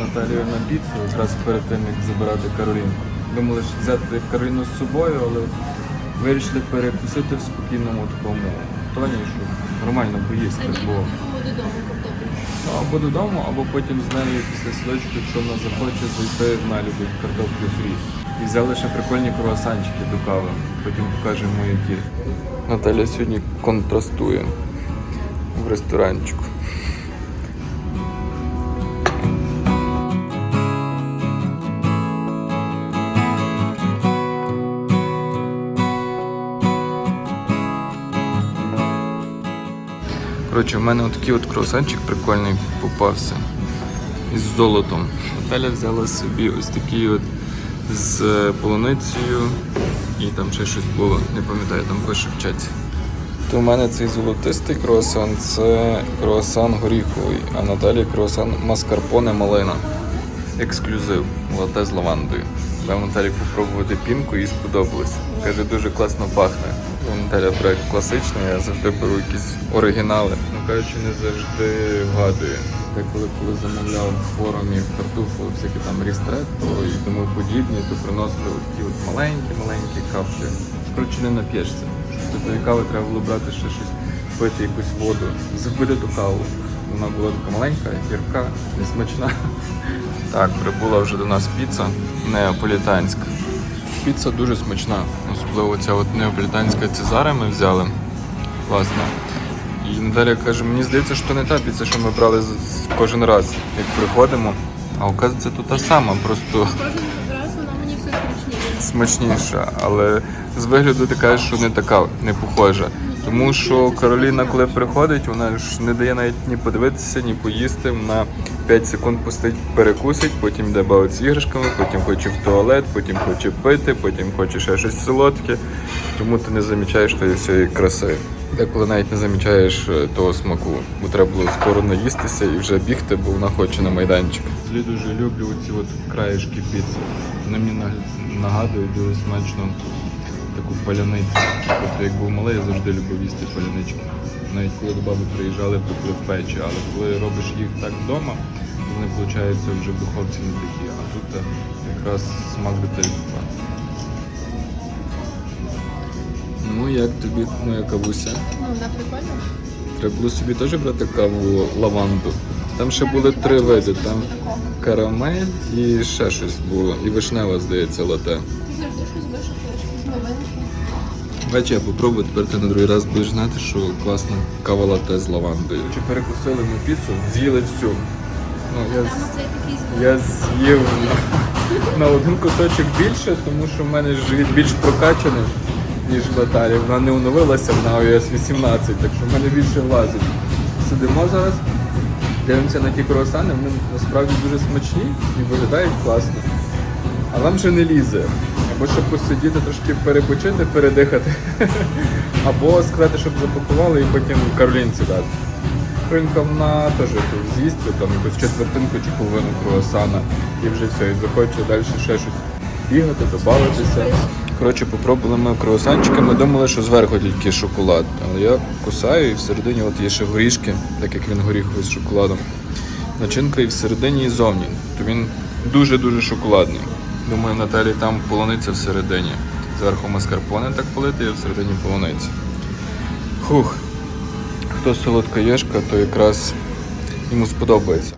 Наталією на піцу, якраз перед тим, як забирати Каролінку. Думали, що взяти Кароліну з собою, але вирішили перекусити в спокійному такому тоні, щоб нормально поїсти. Бо додому ну, або додому, або потім з нею після садочку, якщо вона захоче зайти, вона любить картоплю фрі. І взяли ще прикольні круасанчики до кави. Потім покажемо які. Наталя сьогодні контрастує в ресторанчику. Коротше, в мене отакий от круасанчик прикольний попався із золотом. Наталя взяла собі ось такий от з полуницею і там ще щось було, не пам'ятаю, там пише в чаті. То в мене цей золотистий круасан це круасан горіховий, а Наталі круасан маскарпоне малина. Ексклюзив, лате з лавандою. Дав Наталі попробувати пінку і сподобалось. Каже, дуже класно пахне. Наталя бере класичний, я завжди беру якісь оригінали. Ну кажучи, не завжди вгадую. Деколи, коли замовляв в форумі в картофу всякі там рістретто і тому подібні, то приносили такі от маленькі-маленькі каплі. Коротше, не нап'єшся. Тої кави треба було брати ще щось, пити якусь воду, запити ту каву. Вона була така маленька, гірка, несмачна. Так, прибула вже до нас піца неаполітанська. Піца дуже смачна, особливо ця от неаполітанська цезаре ми взяли. Класно. І Наталя каже, мені здається, що не та піца, що ми брали кожен раз, як приходимо. А оказується, тут та сама, просто смачніша, але з вигляду ти кажеш, що не така, не похожа. Тому що Кароліна, коли приходить, вона ж не дає навіть ні подивитися, ні поїсти. Вона 5 секунд пустить, перекусить, потім йде бавить з іграшками, потім хоче в туалет, потім хоче пити, потім хоче ще щось солодке. Тому ти не замічаєш тої всієї краси. Деколи навіть не замічаєш е, того смаку, бо треба було скоро наїстися і вже бігти, бо вона хоче на майданчик. Злі дуже люблю ці от краєшки піци. Вони мені нагадують дуже смачно таку паляницю. Просто як був малий, я завжди любив їсти палянички. Навіть коли до баби приїжджали, пекли в печі, але коли робиш їх так вдома, вони виходить вже в духовці не такі, а тут е, якраз смак дитинства. Ну як тобі моя кавуся? Ну, вона прикольна. Треба було собі теж брати каву лаванду. Там ще були три види. Там карамель і ще щось було. І вишнева, здається, лате. Ти завжди щось новинки. Я попробую, тепер ти на другий раз будеш знати, що класна кава лате з лавандою. Чи перекусили ми піцу, з'їли всю. Ну, я, такий я з'їв на, на один кусочок більше, тому що в мене живіт більш прокачаний, ніж в Наталі. Вона не оновилася на iOS 18, так що в мене більше влазить. Сидимо зараз, дивимося на ті круасани, вони насправді дуже смачні і виглядають класно. А вам ще не лізе. Або щоб посидіти, трошки перепочити, передихати. Або сказати, щоб запакували і потім Каролінці дати. Ринка вона теж з'їсть там якусь четвертинку чи половину круасана і вже все, і захоче далі ще щось бігати, добавитися. Коротше, попробували ми круасанчики, ми думали, що зверху тільки шоколад. Але я кусаю і всередині от є ще горішки, так як він горіховий з шоколадом. Начинка і всередині, і зовні. То він дуже-дуже шоколадний. Думаю, Наталі там полуниця всередині. Зверху маскарпоне так полити, а всередині полуниця. Хух. Хто солодкоєшка, то якраз йому сподобається.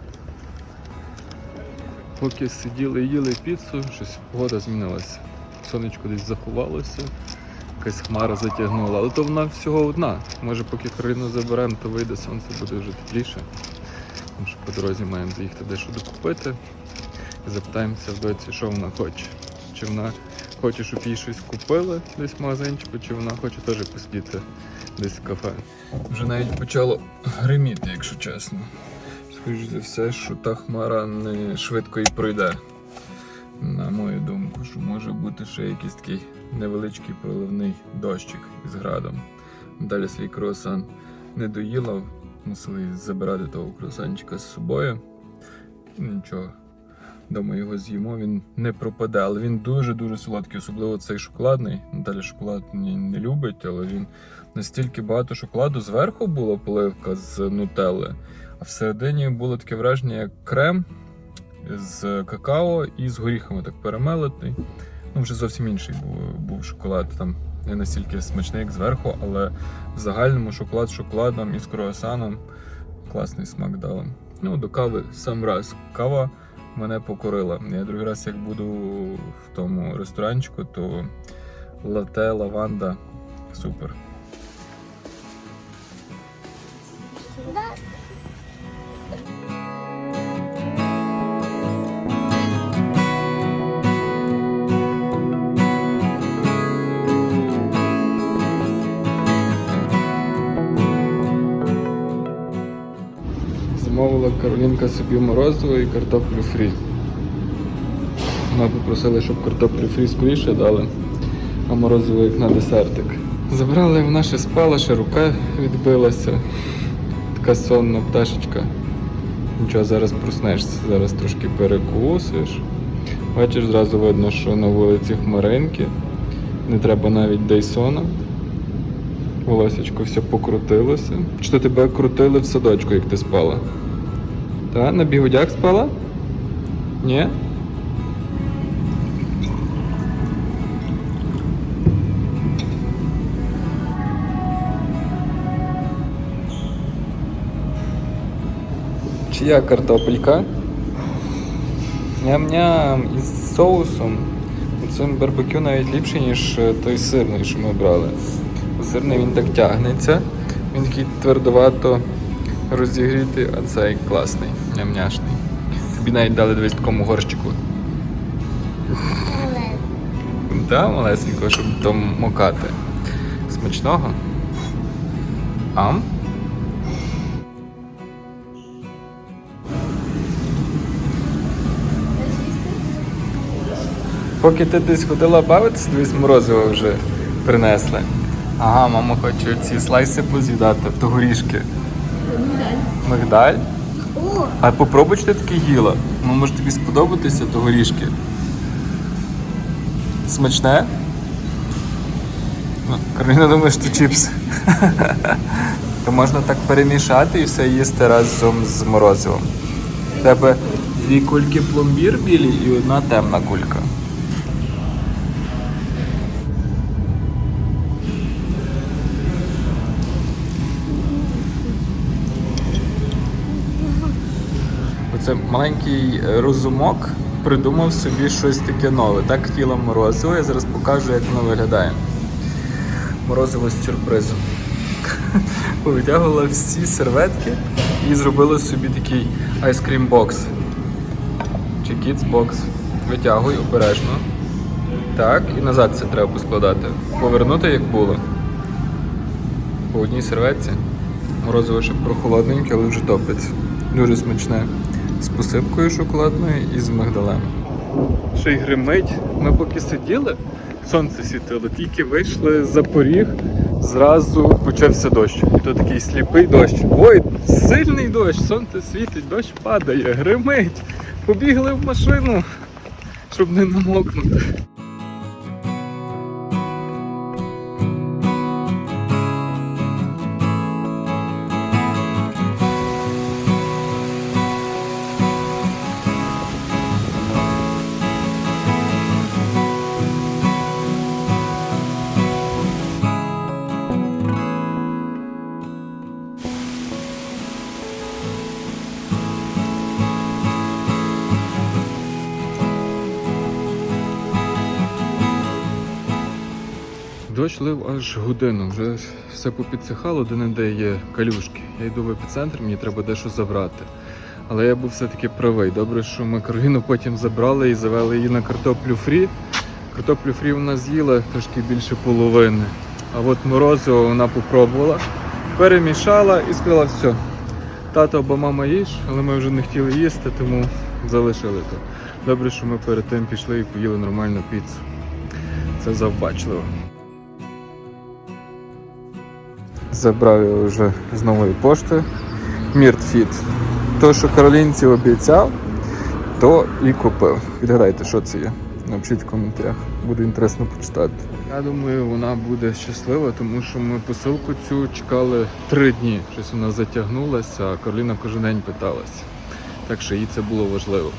Поки сиділи і їли піцу, щось погода змінилася. Сонечко десь заховалося, якась хмара затягнула, але то вона всього одна. Може, поки Кароліну заберемо, то вийде сонце буде вже тепліше. Тому що по дорозі маємо заїхати дещо докупити. Запитаємося в доці, що вона хоче. Чи вона хоче, щоб їй щось купили десь в магазинчику, чи вона хоче теж посидіти десь в кафе. Вже навіть почало гриміти, якщо чесно. Скоріше за все, що та хмара не швидко і пройде. На мою думку, що може бути ще якийсь такий невеличкий проливний дощик із градом. Далі свій круасан не доїла, мусили забирати того круасанчика з собою. Нічого. Дома його з'їмо, він не пропаде, але він дуже-дуже солодкий, особливо цей шоколадний. Наталя шоколад не, любить, але він настільки багато шоколаду. Зверху була поливка з нутелли, а всередині було таке враження, як крем, з какао і з горіхами так перемелитий. Ну, вже зовсім інший був, був шоколад. Там не настільки смачний, як зверху, але в загальному шоколад з шоколадом і з круасаном класний смак дала. Ну, до кави сам раз. Кава мене покорила. Я другий раз, як буду в тому ресторанчику, то лате, лаванда супер. Замовила Каролінка собі морозиво і картоплю фрі. Ми попросили, щоб картоплю фрі скоріше дали, а морозиво як на десертик. Забрали, вона ще спала, рука відбилася. Така сонна пташечка. Нічого, зараз проснешся, зараз трошки перекусиш. Бачиш, зразу видно, що на вулиці хмаринки. Не треба навіть Дейсона. Волосечко все покрутилося. Чи то тебе крутили в садочку, як ти спала? Та, на бігудях спала? Ні? Чия картопелька? Ням-ням із соусом. Цим барбекю навіть ліпше, ніж е, той сирний, що ми брали. Сирний він так тягнеться. Він такий твердовато розігрітий, а цей класний, ням-няшний. Тобі навіть дали дивись такому горщику. Так, малесенько, щоб там мокати. Смачного. Ам? Поки ти десь ходила бавитися, дивись морозиво вже принесли. Ага, мама хоче ці слайси поз'їдати, то горішки. Мигдаль? О, А попробуй, чи ти таке їла. Ну, може тобі сподобатися, то горішки. Смачне? Ну, Кароліна думає, що чіпс. То можна так перемішати і все їсти разом з морозивом. У тебе дві кульки пломбір білі і одна темна кулька. Оце маленький е, розумок придумав собі щось таке нове. Так хотіла морозиво, я зараз покажу, як воно виглядає. Морозиво з сюрпризом. Повитягувала всі серветки і зробила собі такий айскрім бокс. Чи бокс. Витягуй обережно. Так, і назад це треба поскладати. Повернути як було. По одній серветці. Морозиво ще прохолодненьке, але вже топиться. Дуже смачне. З посипкою шоколадною і з мигдалем. Ще й гримить. Ми поки сиділи, сонце світило, тільки вийшли за поріг, зразу почався дощ. І то такий сліпий дощ. Ой, сильний дощ, сонце світить, дощ падає, гримить. Побігли в машину, щоб не намокнути. Дощ лив аж годину, вже все попідсихало, де не де є калюшки. Я йду в епіцентр, мені треба дещо забрати. Але я був все-таки правий. Добре, що ми Кароліну потім забрали і завели її на картоплю фрі. Картоплю фрі вона з'їла трошки більше половини. А от морозиво вона попробувала, перемішала і сказала, все, тато або мама їж, але ми вже не хотіли їсти, тому залишили то. Добре, що ми перед тим пішли і поїли нормальну піцу. Це завбачливо. Забрав я вже з нової пошти Міртфіт. То, що Каролінці обіцяв, то і купив. Відгадайте, що це є. Напишіть в коментарях, буде інтересно почитати. Я думаю, вона буде щаслива, тому що ми посилку цю чекали три дні. Щось вона затягнулася, а Кароліна кожен день питалася. Так що їй це було важливо.